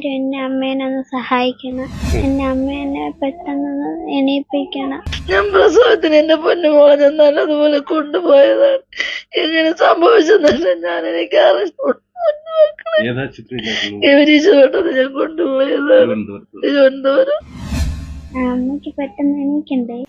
എല്ലാരും എന്റെ അമ്മേനെ ഒന്ന് സഹായിക്കണം. എന്റെ അമ്മേനെ പെട്ടെന്ന് എണീപ്പിക്കണം. ഞാൻ പ്രസവത്തിന് എന്റെ പൊന്നുമോളെ ഞാൻ നല്ലതുപോലെ കൊണ്ടുപോയതാണ്. എങ്ങനെ സംഭവിച്ചെന്നല്ല ഞാൻ എനിക്ക് അറിഞ്ഞു ഞാൻ കൊണ്ടുപോയതാണ്. തിരുവനന്തപുരം.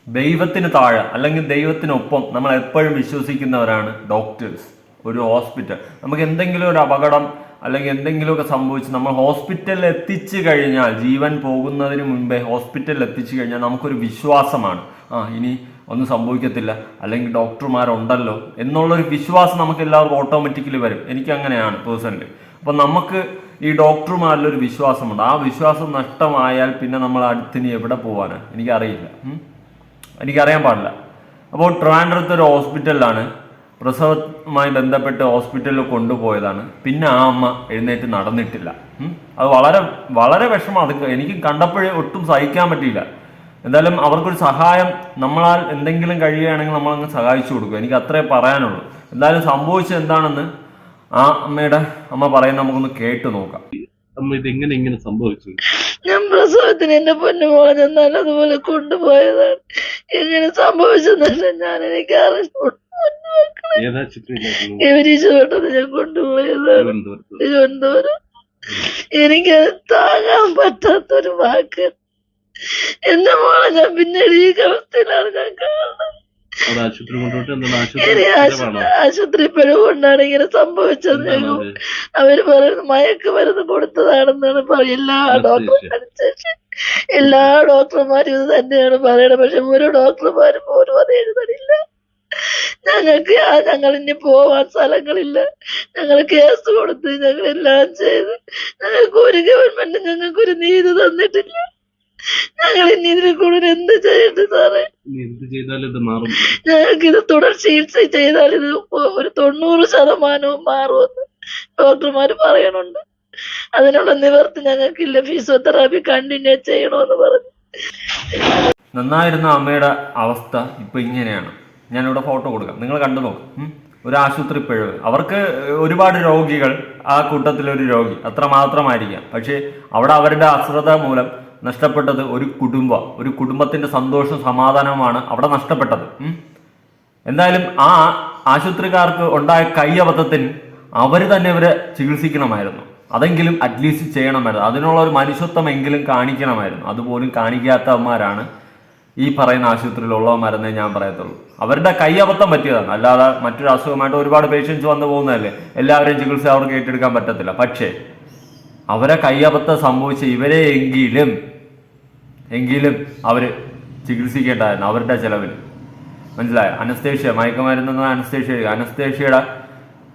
ദൈവത്തിന് താഴെ അല്ലെങ്കിൽ ദൈവത്തിനൊപ്പം നമ്മൾ എപ്പോഴും വിശ്വസിക്കുന്നവരാണ് ഡോക്ടേഴ്സ്. ഒരു ഹോസ്പിറ്റൽ. നമുക്ക് എന്തെങ്കിലും ഒരു അപകടം അല്ലെങ്കിൽ എന്തെങ്കിലുമൊക്കെ സംഭവിച്ച് നമ്മൾ ഹോസ്പിറ്റലിൽ എത്തിച്ചു കഴിഞ്ഞാൽ ജീവൻ പോകുന്നതിന് മുൻപേ ഹോസ്പിറ്റലിൽ എത്തിച്ചു കഴിഞ്ഞാൽ നമുക്കൊരു വിശ്വാസമാണ്. ആ ഇനി ഒന്നും സംഭവിക്കത്തില്ല. അല്ലെങ്കിൽ ഡോക്ടർമാരുണ്ടല്ലോ എന്നുള്ളൊരു വിശ്വാസം നമുക്ക് എല്ലാവർക്കും ഓട്ടോമാറ്റിക്കലി വരും. എനിക്ക് അങ്ങനെയാണ് പേഴ്സണലി അപ്പം നമുക്ക് ഈ ഡോക്ടർമാരിലൊരു വിശ്വാസമുണ്ട്. ആ വിശ്വാസം നഷ്ടമായാൽ പിന്നെ നമ്മൾ അടുത്തിനി എവിടെ പോകാനാണ് എനിക്കറിയില്ല. എനിക്കറിയാൻ പാടില്ല. അപ്പോൾ ട്രിവാൻഡ്രത്ത് ഒരു ഹോസ്പിറ്റലിലാണ്. പ്രസവവുമായി ബന്ധപ്പെട്ട് ഹോസ്പിറ്റലിൽ കൊണ്ടുപോയതാണ്. പിന്നെ ആ അമ്മ എഴുന്നേറ്റ് നടന്നിട്ടില്ല. അത് വളരെ വളരെ വിഷമം അത് എനിക്ക് കണ്ടപ്പോഴേ ഒട്ടും സഹിക്കാൻ പറ്റിയില്ല. എന്തായാലും അവർക്കൊരു സഹായം നമ്മളാൽ എന്തെങ്കിലും കഴിയുകയാണെങ്കിൽ നമ്മളങ്ങ് സഹായിച്ചു കൊടുക്കും. എനിക്ക് അത്രേ പറയാനുള്ളൂ. എന്തായാലും സംഭവിച്ചത് എന്താണെന്ന് ആ അമ്മയുടെ അമ്മ പറയുന്ന നമുക്കൊന്ന് കേട്ടു നോക്കാം. അമ്മ ഇത് എങ്ങനെ ഇങ്ങനെ സംഭവിച്ചു? ഞാൻ പ്രസവത്തിന് എന്റെ പൊന്നുമോളെ ഞാൻ നല്ലതുപോലെ കൊണ്ടുപോയതാണ്. എങ്ങനെ സംഭവിച്ചെന്നല്ല ഞാൻ എനിക്ക് അറിഞ്ഞു ഏതാ ചിത്രം ഞാൻ കൊണ്ടുപോയതാണ്. തിരുവനന്തപുരം. എനിക്ക് താങ്ങാൻ പറ്റാത്തൊരു വാക്ക്. എന്റെ മോളെ ഞാൻ പിന്നെ ഈ അവസ്ഥയിലാണ് ഞാൻ കാണുന്നത്. ആശുപത്രി പിഴവ് കൊണ്ടാണ് ഇങ്ങനെ സംഭവിച്ചത്? അവർ പറയുന്നത് മയക്ക് മരുന്ന് കൊടുത്തതാണെന്നാണ് പറയും എല്ലാ. ഡോക്ടർമാരും എല്ലാ ഡോക്ടർമാരും ഇത് തന്നെയാണ് പറയണത്. പക്ഷെ ഒരു ഡോക്ടർമാരും പോലും അത് എഴുതണില്ല. ഞങ്ങൾക്ക് ആ ഞങ്ങൾ ഇനി പോവാൻ സ്ഥലങ്ങളില്ല. ഞങ്ങൾ കേസ് കൊടുത്ത് ഞങ്ങൾ എല്ലാം ചെയ്ത് ഞങ്ങൾക്ക് ഒരു ഗവൺമെന്റ് ഞങ്ങൾക്ക് ഒരു നീതി തന്നിട്ടില്ല. ഞങ്ങൾ ഇനി ഇതിനെ കൂടുതൽ എന്ത് ചെയ്യട്ടെ സാറേ? ഞങ്ങൾക്ക് ഇത് തുടർ ചികിത്സ ചെയ്താൽ ഇത് ഒരു തൊണ്ണൂറ് ശതമാനവും മാറുമെന്ന് ഡോക്ടർമാർ പറയണുണ്ട്. അതിനുള്ള നിവർത്തി ഞങ്ങൾക്കില്ല. ഫിസിയോതെറാപ്പി കണ്ടിന്യൂ ചെയ്യണമെന്ന് പറഞ്ഞു. നന്നായിരുന്ന അമ്മയുടെ അവസ്ഥ ഇപ്പൊ ഇങ്ങനെയാണ്. ഞാനിവിടെ ഫോട്ടോ കൊടുക്കാം. നിങ്ങൾ കണ്ടു നോക്കും. ഒരു ആശുപത്രി പിഴവ്. അവർക്ക് ഒരുപാട് രോഗികൾ ആ കൂട്ടത്തിലൊരു രോഗി. അത്ര മാത്രമായിരിക്കാം. പക്ഷേ അവിടെ അവരുടെ അശ്രദ്ധ മൂലം നഷ്ടപ്പെട്ടത് ഒരു കുടുംബം. ഒരു കുടുംബത്തിന്റെ സന്തോഷവും സമാധാനവുമാണ് അവിടെ നഷ്ടപ്പെട്ടത്. എന്തായാലും ആ ആശുപത്രിക്കാർക്ക് ഉണ്ടായ കൈയബദ്ധത്തിന് അവർ തന്നെ ഇവരെ ചികിത്സിക്കണമായിരുന്നു. അതെങ്കിലും അറ്റ്ലീസ്റ്റ് ചെയ്യണമായിരുന്നു. അതിനുള്ള ഒരു മനുഷ്യത്വമെങ്കിലും കാണിക്കണമായിരുന്നു. അതുപോലും കാണിക്കാത്തവന്മാരാണ് ഈ പറയുന്ന ആശുപത്രിയിലുള്ളവന്മാരെന്നേ ഞാൻ പറയത്തുള്ളൂ. അവരുടെ കൈ അബദ്ധം പറ്റിയതാണ്. അല്ലാതെ മറ്റൊരു അസുഖമായിട്ട് ഒരുപാട് പേഷ്യൻസ് വന്നു പോകുന്നതല്ലേ? എല്ലാവരെയും ചികിത്സ അവർക്ക് ഏറ്റെടുക്കാൻ പറ്റത്തില്ല. പക്ഷേ അവരെ കയ്യബദ്ധം സംഭവിച്ച ഇവരെ എങ്കിലും എങ്കിലും അവർ ചികിത്സിക്കേണ്ടതായിരുന്നു. അവരുടെ ചെലവിൽ. മനസ്സിലായോ? അനസ്തേഷ്യ മയക്കുമരുന്ന് അനസ്തേഷ്യ അനസ്തേഷ്യയുടെ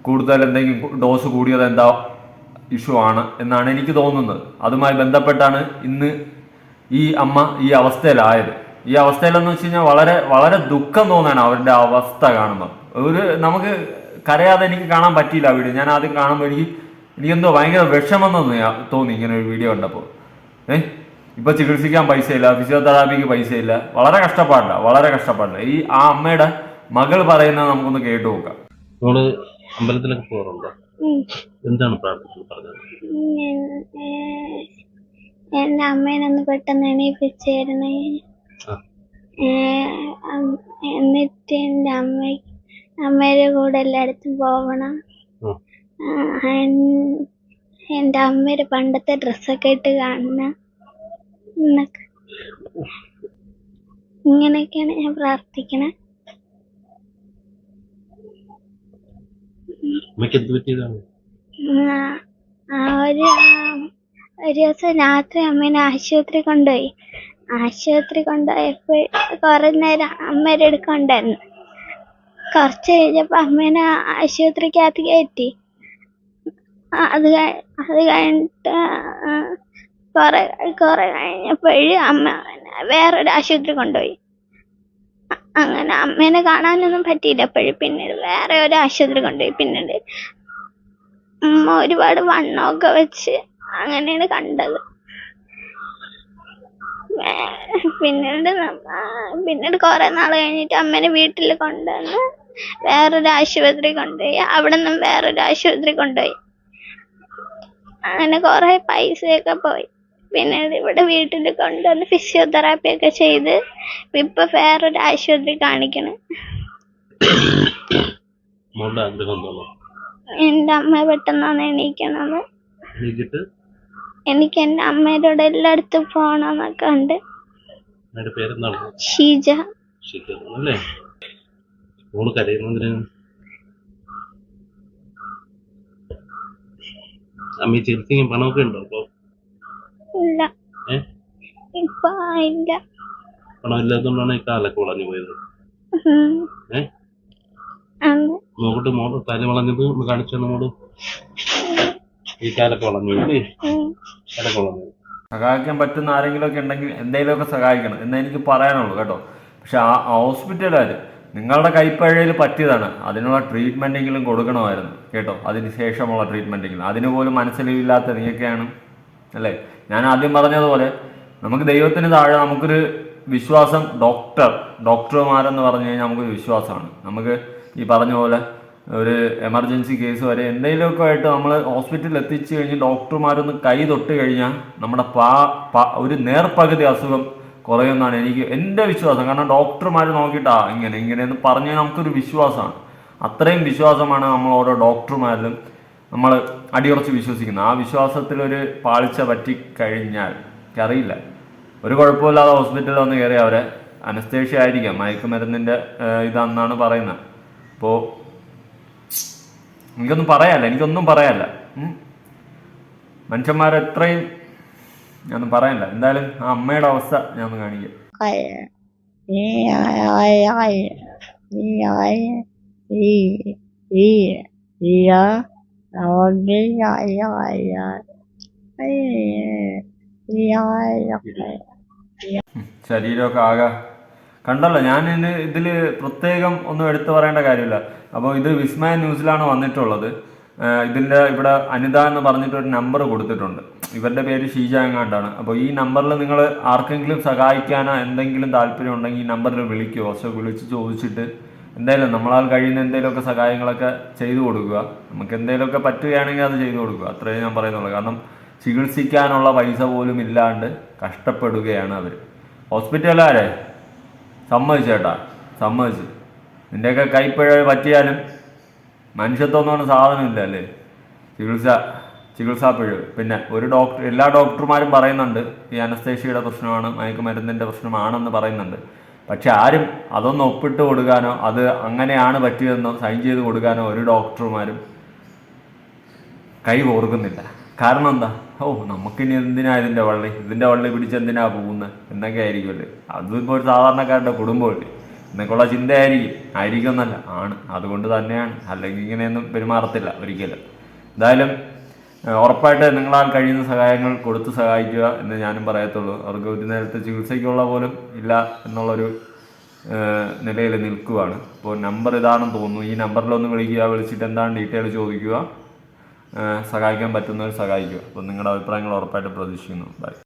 കൂടുതൽ എന്തെങ്കിലും ഡോസ് കൂടിയത് എന്താ ഇഷ്യൂ ആണ് എന്നാണ് എനിക്ക് തോന്നുന്നത്. അതുമായി ബന്ധപ്പെട്ടാണ് ഇന്ന് ഈ അമ്മ ഈ അവസ്ഥയിലായത്. ഈ അവസ്ഥയിലെന്ന് വെച്ച് കഴിഞ്ഞാൽ വളരെ വളരെ ദുഃഖം തോന്നാണ് അവരുടെ അവസ്ഥ കാണുമ്പോൾ ഒരു നമുക്ക് കരയാതെ എനിക്ക് കാണാൻ പറ്റിയില്ല ആ വീഡിയോ. ഞാൻ ആദ്യം കാണുമ്പോൾ എനിക്ക് എനിക്കെന്തോ ഭയങ്കര വിഷമം തോന്നി തോന്നി ഇങ്ങനെ ഒരു വീഡിയോ കണ്ടപ്പോൾ ഏഹ് ഇപ്പൊ ചികിത്സിക്കാൻ പൈസയില്ല ഫിസിയോതെറാപ്പിക്ക് പൈസയില്ല. വളരെ കഷ്ടപ്പാടില്ല വളരെ കഷ്ടപ്പാടില്ല. ഈ ആ അമ്മയുടെ മകൾ പറയുന്നത് നമുക്കൊന്ന് കേട്ടു നോക്കാം. നമ്മൾ അമ്പലത്തിലൊക്കെ പോകാറുണ്ടോ എന്താണ് പ്രാർത്ഥിച്ചത് പറഞ്ഞത്? ഏ- എന്റെ അമ്മേനൊന്ന് പെട്ടെന്ന്. ഏ, അം- എന്നിട്ട് എന്റെ അമ്മ അമ്മയുടെ കൂടെ എല്ലായിടത്തും പോവണം. ആ. ആ, എൻ- എന്റെ അമ്മയുടെ പണ്ടത്തെ ഡ്രസ്സൊക്കെ ഇട്ട് കാണണം. എന്നൊക്കെ. ഇങ്ങനെയൊക്കെയാണ് ഞാൻ പ്രാർത്ഥിക്കണേ. ഒരു ഒരു ദിവസം രാത്രി അമ്മേനെ ആശുപത്രി കൊണ്ടുപോയി. ആശുപത്രി കൊണ്ടുപോയപ്പോൾ കുറെ നേരം അമ്മയുടെ അടുക്കുണ്ടായിരുന്നു കുറച്ച് കഴിഞ്ഞപ്പോൾ അമ്മേനെ ആശുപത്രിക്കകത്ത് കയറ്റി. അത് അത് കഴിഞ്ഞിട്ട് കുറെ കുറെ കഴിഞ്ഞപ്പോഴും അമ്മ വേറൊരു ആശുപത്രി കൊണ്ടുപോയി. അങ്ങനെ അമ്മേനെ കാണാനൊന്നും പറ്റിയില്ല. അപ്പോഴും പിന്നീട് വേറെ ഒരു ആശുപത്രി കൊണ്ടുപോയി. പിന്നീട് അമ്മ ഒരുപാട് വണ്ണമൊക്കെ വെച്ച് അങ്ങനെയാണ് കണ്ടത്. പിന്നീട് പിന്നീട് കുറെ നാൾ കഴിഞ്ഞിട്ട് അമ്മേനെ വീട്ടിൽ കൊണ്ടുവന്ന് വേറൊരു ആശുപത്രി കൊണ്ടുപോയി. അവിടെ നിന്നും വേറൊരു ആശുപത്രി കൊണ്ടുപോയി. അങ്ങനെ കുറെ പൈസയൊക്കെ പോയി. പിന്നെ ഇവിടെ വീട്ടിൽ കൊണ്ടുവന്ന് ഫിസിയോതെറാപ്പി ഒക്കെ ചെയ്ത് ഇപ്പൊ വേറൊരു ആശുപത്രി കാണിക്കണം. എന്റെ എന്റെ അമ്മ പെട്ടെന്നാണ് എണീക്കണത്. എനിക്ക് എന്റെ അമ്മയോട് എല്ലായിടത്തും പോകണമെന്നൊക്കെ ഉണ്ട്. അമ്മയുടെ പേരെന്താണ്? ഷീജ. ഷീജ. അല്ലേ? മോൾ കരയുന്നതിന് അമ്മ ചികിത്സയ്ക്ക് പണമൊക്കെ ഉണ്ടോ അപ്പൊ? ഇല്ല. ഏ? ഇപ്പൊ ഇല്ല. പണം ഇല്ലാത്തതുകൊണ്ടാണ് ഈ കാലൊക്കെ വളഞ്ഞു പോയത്. ഏ? നോക്കട്ടെ മോൾ തല വളഞ്ഞത് ഒന്ന് കാണിച്ചു മോൾ? ഈ കാലൊക്കെ വളഞ്ഞു അല്ലേ? കാലൊക്കെ വളഞ്ഞു സഹായിക്കാൻ പറ്റുന്ന ആരെങ്കിലും ഒക്കെ ഉണ്ടെങ്കിൽ എന്തെങ്കിലുമൊക്കെ സഹായിക്കണം എന്നേ എനിക്ക് പറയാനുള്ളൂ കേട്ടോ. പക്ഷെ ആ ഹോസ്പിറ്റലുകാർ നിങ്ങളുടെ കൈപ്പഴയിൽ പറ്റിയതാണ്. അതിനുള്ള ട്രീറ്റ്മെന്റെങ്കിലും കൊടുക്കണമായിരുന്നു കേട്ടോ. അതിന് ശേഷമുള്ള ട്രീറ്റ്മെന്റെങ്കിലും അതിന് പോലും മനസ്സിലില്ലാത്ത നീയൊക്കെയാണ് അല്ലേ? ഞാൻ ആദ്യം പറഞ്ഞതുപോലെ നമുക്ക് ദൈവത്തിന് താഴെ നമുക്കൊരു വിശ്വാസം ഡോക്ടർ ഡോക്ടർമാരെന്ന് പറഞ്ഞു കഴിഞ്ഞാൽ നമുക്കൊരു വിശ്വാസമാണ്. നമുക്ക് ഈ പറഞ്ഞ പോലെ ഒരു എമർജൻസി കേസ് വരെ എന്തെങ്കിലുമൊക്കെ ആയിട്ട് നമ്മൾ ഹോസ്പിറ്റലിൽ എത്തിച്ചു കഴിഞ്ഞ് ഡോക്ടർമാരൊന്ന് കൈ തൊട്ട് കഴിഞ്ഞാൽ നമ്മുടെ പാ ഒരു നേർപകുതി അസുഖം കുറയുമെന്നാണ് എനിക്ക് എന്റെ വിശ്വാസം. കാരണം ഡോക്ടർമാർ നോക്കിയിട്ടാ ഇങ്ങനെ ഇങ്ങനെയെന്ന് പറഞ്ഞ് നമുക്കൊരു വിശ്വാസമാണ്. അത്രയും വിശ്വാസമാണ് നമ്മൾ ഓരോ ഡോക്ടർമാരിലും നമ്മൾ അടിയുറച്ച് വിശ്വസിക്കുന്നത്. ആ വിശ്വാസത്തിൽ ഒരു പാളിച്ച പറ്റി കഴിഞ്ഞാൽ എനിക്കറിയില്ല. ഒരു കുഴപ്പമില്ലാതെ ഹോസ്പിറ്റലിൽ വന്ന് കയറി അവരെ അനസ്തേഷ്യ ആയിരിക്കാം. മയക്കുമരുന്നിന്റെ ഇതാണെന്നാണ് പറയുന്നത്. അപ്പോൾ എനിക്കൊന്നും പറയാല്ല എനിക്കൊന്നും പറയാല്ല. മനുഷ്യന്മാരെത്രയും ഞാനൊന്നും പറയാനില്ല. എന്തായാലും ആ അമ്മയുടെ അവസ്ഥ ഞാൻ ഒന്ന് കാണിക്കാം. ശരീരമൊക്കെ ആകെ കണ്ടല്ലോ ഞാൻ ഇതിന് ഇതിൽ പ്രത്യേകം ഒന്നും എടുത്തു പറയേണ്ട കാര്യമില്ല. അപ്പോൾ ഇത് വിസ്മയ ന്യൂസിലാണ് വന്നിട്ടുള്ളത്. ഇതിന്റെ ഇവിടെ അനിത എന്ന് പറഞ്ഞിട്ട് ഒരു നമ്പർ കൊടുത്തിട്ടുണ്ട്. ഇവരുടെ പേര് ഷീജ എങ്ങാണ്ടാണ്. അപ്പോൾ ഈ നമ്പറിൽ നിങ്ങൾ ആർക്കെങ്കിലും സഹായിക്കാനോ എന്തെങ്കിലും താല്പര്യം ഉണ്ടെങ്കിൽ ഈ നമ്പറിൽ വിളിക്കുക പക്ഷെ വിളിച്ച് ചോദിച്ചിട്ട് എന്തായാലും നമ്മളാൽ കഴിയുന്ന എന്തെങ്കിലുമൊക്കെ സഹായങ്ങളൊക്കെ ചെയ്തു കൊടുക്കുക. നമുക്ക് എന്തെങ്കിലുമൊക്കെ പറ്റുകയാണെങ്കിൽ അത് ചെയ്തു കൊടുക്കുക. അത്രയേ ഞാൻ പറയുന്നുള്ളൂ. കാരണം ചികിത്സിക്കാനുള്ള പൈസ പോലും ഇല്ലാണ്ട് കഷ്ടപ്പെടുകയാണ് അവർ ഹോസ്പിറ്റലുകാരെ സമ്മതിച്ചു ചേട്ടാ സമ്മതിച്ചു. നിന്റെയൊക്കെ കൈപ്പിഴ പറ്റിയാലും മനുഷ്യത്വം എന്ന് പറഞ്ഞ സാധനമില്ല അല്ലേ ചികിത്സ ചികിത്സാ പിന്നെ ഒരു ഡോക്ടർ എല്ലാ ഡോക്ടർമാരും പറയുന്നുണ്ട് ഈ അനസ്തേഷ്യയുടെ പ്രശ്നമാണ് മയക്കുമരുന്നിന്റെ പ്രശ്നമാണെന്ന് പറയുന്നുണ്ട്. പക്ഷെ ആരും അതൊന്ന് ഒപ്പിട്ട് കൊടുക്കാനോ അത് അങ്ങനെയാണ് പറ്റിയതെന്നോ സൈൻ ചെയ്ത് കൊടുക്കാനോ ഒരു ഡോക്ടർമാരും കൈ കോർക്കുന്നില്ല. കാരണം എന്താ? ഓ നമുക്കിനി എന്തിനാ ഇതിന്റെ വള്ളി? ഇതിന്റെ വള്ളി പിടിച്ച് എന്തിനാ പോകുന്നത് എന്നൊക്കെ ആയിരിക്കുമല്ലേ അതിപ്പോൾ ഒരു സാധാരണക്കാരുടെ കുടുംബമല്ലേ എന്നൊക്കെയുള്ള ചിന്തയായിരിക്കും. ആയിരിക്കും എന്നല്ല. ആണ്. അതുകൊണ്ട് തന്നെയാണ്. അല്ലെങ്കിൽ ഇങ്ങനെയൊന്നും പെരുമാറത്തില്ല ഒരിക്കലും. എന്തായാലും ഉറപ്പായിട്ട് നിങ്ങളാൽ കഴിയുന്ന സഹായങ്ങൾ കൊടുത്ത് സഹായിക്കുക എന്ന് ഞാനും പറയത്തുള്ളൂ. അവർക്ക് ഒരു നേരത്തെ ചികിത്സയ്ക്കുള്ള പോലും ഇല്ല എന്നുള്ളൊരു നിലയിൽ നിൽക്കുവാണ്. അപ്പോൾ നമ്പർ ഇതാണെന്ന് തോന്നുന്നു. ഈ നമ്പറിലൊന്ന് വിളിക്കുക വിളിച്ചിട്ട് എന്താണ് ഡീറ്റെയിൽ ചോദിക്കുക. സഹായിക്കാൻ പറ്റുന്നവർ സഹായിക്കുക. അപ്പോൾ നിങ്ങളുടെ അഭിപ്രായങ്ങൾ ഉറപ്പായിട്ട് പ്രതീക്ഷിക്കുന്നു. ബൈ